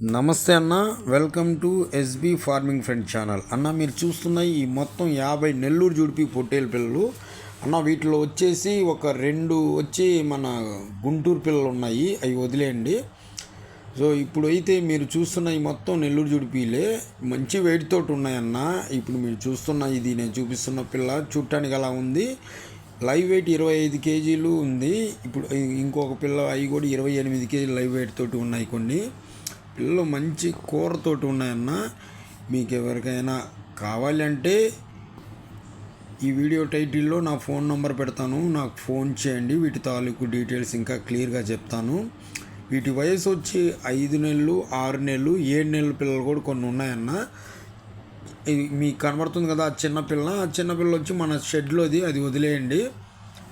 నమస్తే అన్న welcome to SB farming friend channel. అన్న మీరు చూస్తున్న ఈ మొత్తం యాభై నెల్లూరు జుడిపి పొట్టేలు పిల్లలు అన్న వీటిలో వచ్చేసి ఒక రెండు వచ్చి మన గుంటూరు పిల్లలు ఉన్నాయి అవి వదిలేయండి. సో ఇప్పుడు అయితే మీరు చూస్తున్న ఈ మొత్తం నెల్లూరు జుడిపిలే మంచి వెయిట్ తోటి ఉన్నాయన్న ఇప్పుడు మీరు చూస్తున్న ఇది నేను చూపిస్తున్న పిల్ల చూడటానికి అలా ఉంది. లైవ్ వెయిట్ ఇరవై ఐదు కేజీలు ఉంది. ఇప్పుడు ఇంకొక పిల్ల అవి కూడా ఇరవై ఎనిమిది కేజీలు లైవ్ వెయిట్ తోటి ఉన్నాయి కొన్ని. పిల్లలు మంచి కూరతోటి ఉన్నాయన్న మీకు ఎవరికైనా కావాలంటే ఈ వీడియో టైటిల్లో నా ఫోన్ నంబర్ పెడతాను. నాకు ఫోన్ చేయండి. వీటి తాలూకు డీటెయిల్స్ ఇంకా క్లియర్గా చెప్తాను. వీటి వయసు వచ్చి ఐదు నెలలు ఆరు నెలలు ఏడు నెలల పిల్లలు కూడా కొన్ని ఉన్నాయన్న. ఇది మీకు కనబడుతుంది కదా ఆ చిన్నపిల్ల ఆ చిన్నపిల్ల వచ్చి మన షెడ్లోది అది వదిలేయండి.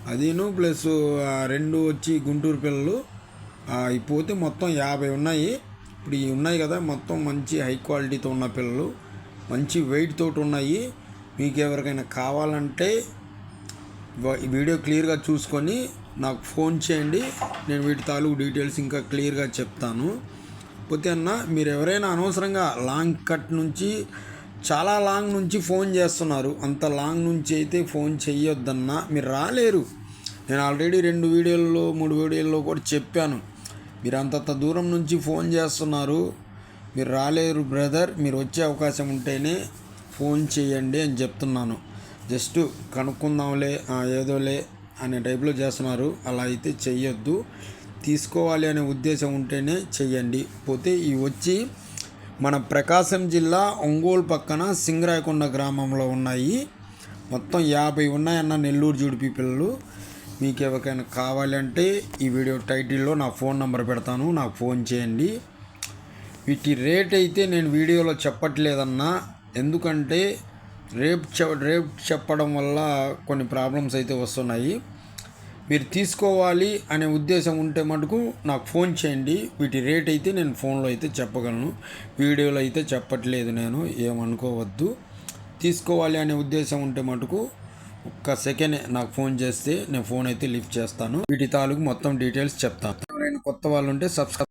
అదిను ప్లస్ ఆ రెండు వచ్చి గుంటూరు పిల్లలు. పోతే మొత్తం యాభై ఉన్నాయి. ఇప్పుడు ఇవి ఉన్నాయి కదా మొత్తం మంచి హై క్వాలిటీతో ఉన్న పిల్లలు మంచి వెయిట్ తోటి ఉన్నాయి. మీకు ఎవరికైనా కావాలంటే వీడియో క్లియర్గా చూసుకొని నాకు ఫోన్ చేయండి. నేను వీటి తాలూకు డీటెయిల్స్ ఇంకా క్లియర్గా చెప్తాను. పోతే అన్న మీరు ఎవరైనా అనవసరంగా లాంగ్ కట్ నుంచి చాలా లాంగ్ నుంచి ఫోన్ చేస్తున్నారు. అంత లాంగ్ నుంచి అయితే ఫోన్ చెయ్యొద్దన్నా మీరు రాలేరు. నేను ఆల్రెడీ రెండు వీడియోల్లో మూడు వీడియోల్లో కూడా చెప్పాను. మీరు అంతంత దూరం నుంచి ఫోన్ చేస్తున్నారు. మీరు రాలేరు బ్రదర్. మీరు వచ్చే అవకాశం ఉంటేనే ఫోన్ చేయండి అని చెప్తున్నాను. జస్ట్ కనుక్కుందాంలే ఏదోలే అనే టైప్లో చేస్తున్నారు. అలా అయితే చెయ్యొద్దు. తీసుకోవాలి అనే ఉద్దేశం ఉంటేనే చెయ్యండి. పోతే ఇవి వచ్చి మన ప్రకాశం జిల్లా ఒంగోలు పక్కన సింగరాయకొండ గ్రామంలో ఉన్నాయి. మొత్తం యాభై ఉన్నాయన్న నెల్లూరు జుడిపి పిల్లలు. మీకు ఎవరికైనా కావాలంటే ఈ వీడియో టైటిల్లో నా ఫోన్ నెంబర్ పెడతాను నాకు ఫోన్ చేయండి. వీటి రేట్ అయితే నేను వీడియోలో చెప్పట్లేదన్నా ఎందుకంటే రేపు చె రేపు చెప్పడం వల్ల కొన్ని ప్రాబ్లమ్స్ అయితే వస్తున్నాయి. మీరు తీసుకోవాలి అనే ఉద్దేశం ఉంటే మటుకు నాకు ఫోన్ చేయండి. వీటి రేట్ అయితే నేను ఫోన్లో అయితే చెప్పగలను. వీడియోలో అయితే చెప్పట్లేదు నేను ఏమనుకోవద్దు. తీసుకోవాలి అనే ఉద్దేశం ఉంటే మటుకు ఒక్క సెకండ్ నాకు ఫోన్ చేస్తే నేను ఫోన్ అయితే లిఫ్ట్ చేస్తాను. వీటి తాలూకు మొత్తం డీటెయిల్స్ చెప్తాను. ఎవరైనా కొత్త వాళ్ళు ఉంటే సబ్స్క్రైబ్